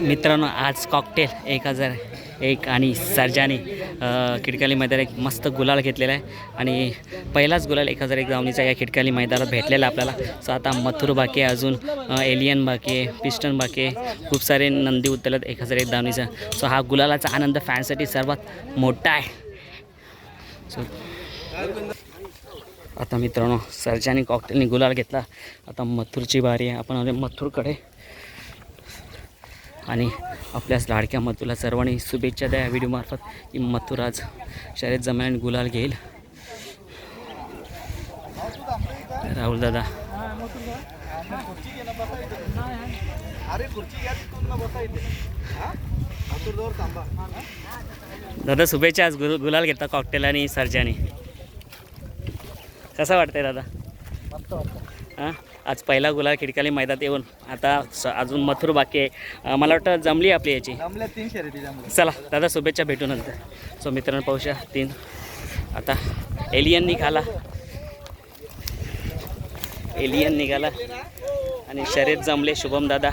मित्रांनो आज कॉकटेल एक हजार एक आणि सर्जाने खिडकाली मैदान एक मस्त गुलाल घेतलेला आहे. आणि पहिलाच गुलाल एक हजार एक धावणीचा या खिडकाली मैदानात भेटलेला आपल्याला. सो आता मथुर बाकी आहे अजून एलियन बाकी आहे पिस्टन बाकी आहे खूप सारे नंदी उतरलेत एक हजार एक धावणीचा. सो हा गुलालाचा आनंद फॅनसाठी सर्वात मोठा आहे. सो आता मित्रांनो सर्जानी कॉकटेलने गुलाल घेतला. आता मथुरची बारी आहे. आपण आले मथुरकडे. आणि आपल्याच लाडक्या मथुरला सर्वांनी शुभेच्छा द्या. या व्हिडिओमार्फत की मथुर आज शर्यत जमाने गुलाल घेईल. राहुल दादा. दादा शुभेच्छा. आज गुरु गुलाल घेतला कॉकटेल आणि सर्जानी. कसं वाटतंय दादा? हां? आज पहिला गुलाल खिडकाली मैदानात येऊन आता स अजून मथुर बाकी आहे. मला वाटतं जमली आपली याची. चला दादा शुभेच्छा भेटू नंतर सो मित्रांनो पाहूशा तीन. आता एलियन निघाला. एलियन निघाला. आणि शर्यत जमले शुभम दादा.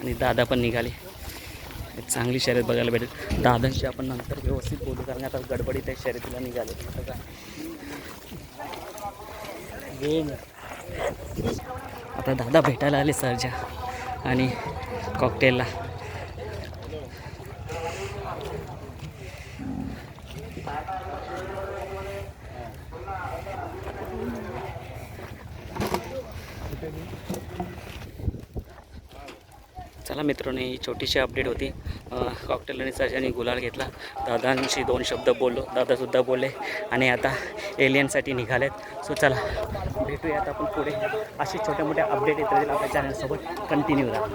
आणि दादा पण निघाले. चांगली शर्यत बघायला भेटेल. दादांशी आपण नंतर व्यवस्थित बोलू कारण आता गडबडीत आहे शर्यतीला निघाले. आता दादा भेटायला आले सरजा आणि कॉकटेलला चला मित्रांनो ही छोटीशी अपडेट होती. कॉकटेल आणि सशाने गुलाल घेतला. दादांशी दोन शब्द बोललो. दादासुद्धा बोलले आणि आता एलियनसाठी निघालेत. सो चला भेटूया आता आपण पुढे. अशी छोट्या मोठ्या अपडेट येत राहतील आपल्या चॅनलसोबत कंटिन्यू राहा.